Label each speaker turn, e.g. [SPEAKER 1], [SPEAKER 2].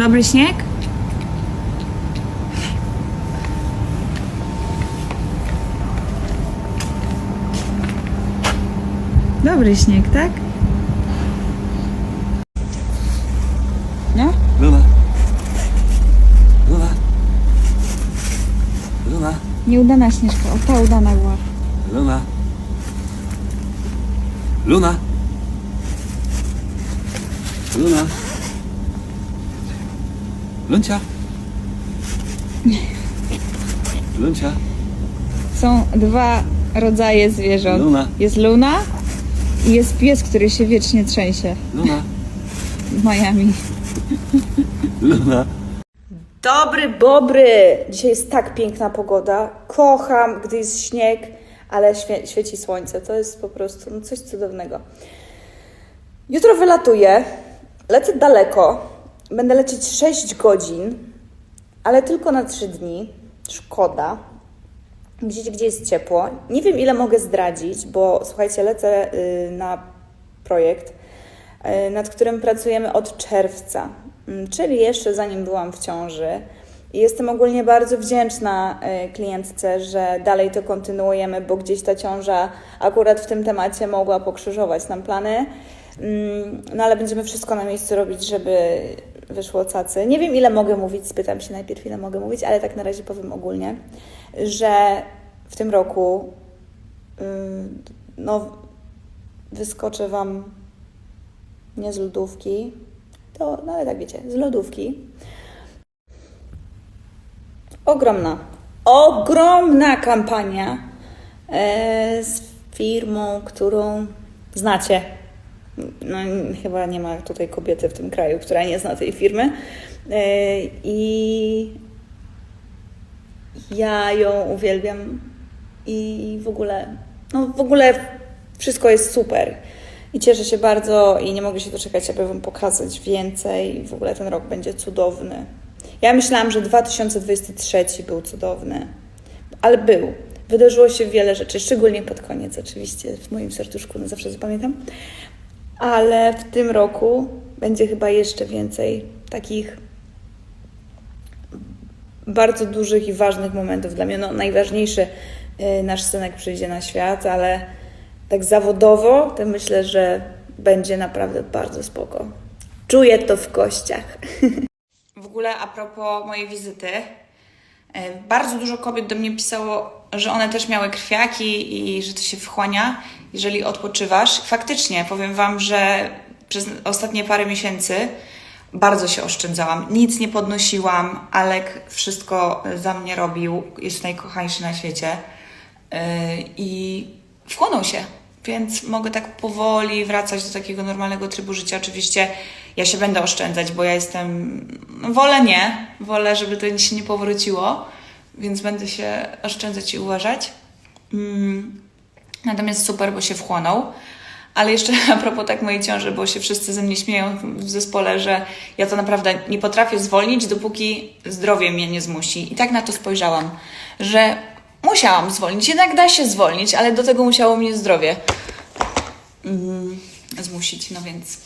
[SPEAKER 1] Dobry śnieg? Dobry śnieg, tak? No?
[SPEAKER 2] Luna. Luna. Luna.
[SPEAKER 1] Nieudana śnieżka. O, ta udana była.
[SPEAKER 2] Luna. Luna. Luna. Luncia. Luncia.
[SPEAKER 1] Są dwa rodzaje zwierząt.
[SPEAKER 2] Luna.
[SPEAKER 1] Jest Luna i jest pies, który się wiecznie trzęsie
[SPEAKER 2] Luna.
[SPEAKER 1] w Miami.
[SPEAKER 2] Luna.
[SPEAKER 3] Dobry, bobry! Dzisiaj jest tak piękna pogoda. Kocham, gdy jest śnieg, ale świe- świeci słońce. To jest po prostu no, coś cudownego. Jutro wylatuję. Lecę daleko. Będę lecieć 6 godzin, ale tylko na 3 dni. Szkoda. Gdzieś, gdzie jest ciepło. Nie wiem, ile mogę zdradzić, bo słuchajcie, lecę y, na projekt, y, nad którym pracujemy od czerwca, mm, czyli jeszcze zanim byłam w ciąży. Jestem ogólnie bardzo wdzięczna y, klientce, że dalej to kontynuujemy, bo gdzieś ta ciąża akurat w tym temacie mogła pokrzyżować nam plany. Mm, No ale będziemy wszystko na miejscu robić, żeby wyszło cacy. Nie wiem, ile mogę mówić, spytam się najpierw, ile mogę mówić, ale tak na razie powiem ogólnie, że w tym roku ym, no, wyskoczę Wam nie z lodówki, to, no ale tak wiecie, z lodówki. Ogromna, ogromna kampania e, z firmą, którą znacie. No, chyba nie ma tutaj kobiety w tym kraju, która nie zna tej firmy. E, I ja ją uwielbiam i w ogóle, no w ogóle wszystko jest super. I cieszę się bardzo i nie mogę się doczekać, aby Wam pokazać więcej. W ogóle ten rok będzie cudowny. Ja myślałam, że 2023 był cudowny, ale był. Wydarzyło się wiele rzeczy, szczególnie pod koniec, oczywiście, w moim serduszku, no zawsze zapamiętam. Ale w tym roku będzie chyba jeszcze więcej takich bardzo dużych i ważnych momentów dla mnie. No, najważniejszy y, nasz synek przyjdzie na świat, ale tak zawodowo to myślę, że będzie naprawdę bardzo spoko. Czuję to w kościach.
[SPEAKER 1] W ogóle a propos mojej wizyty, bardzo dużo kobiet do mnie pisało, że one też miały krwiaki i że to się wchłania, jeżeli odpoczywasz. Faktycznie, powiem Wam, że przez ostatnie parę miesięcy bardzo się oszczędzałam. Nic nie podnosiłam. Alek wszystko za mnie robił. Jest najkochańszy na świecie. Yy, I wchłonął się. Więc mogę tak powoli wracać do takiego normalnego trybu życia. Oczywiście ja się będę oszczędzać, bo ja jestem. Wolę nie. Wolę, żeby to się nie powróciło. Więc będę się oszczędzać i uważać. Mm. Natomiast super, bo się wchłonął. Ale jeszcze a propos tak mojej ciąży, bo się wszyscy ze mnie śmieją w zespole, że ja to naprawdę nie potrafię zwolnić, dopóki zdrowie mnie nie zmusi. I tak na to spojrzałam, że musiałam zwolnić. Jednak da się zwolnić, ale do tego musiało mnie zdrowie mm, zmusić. No więc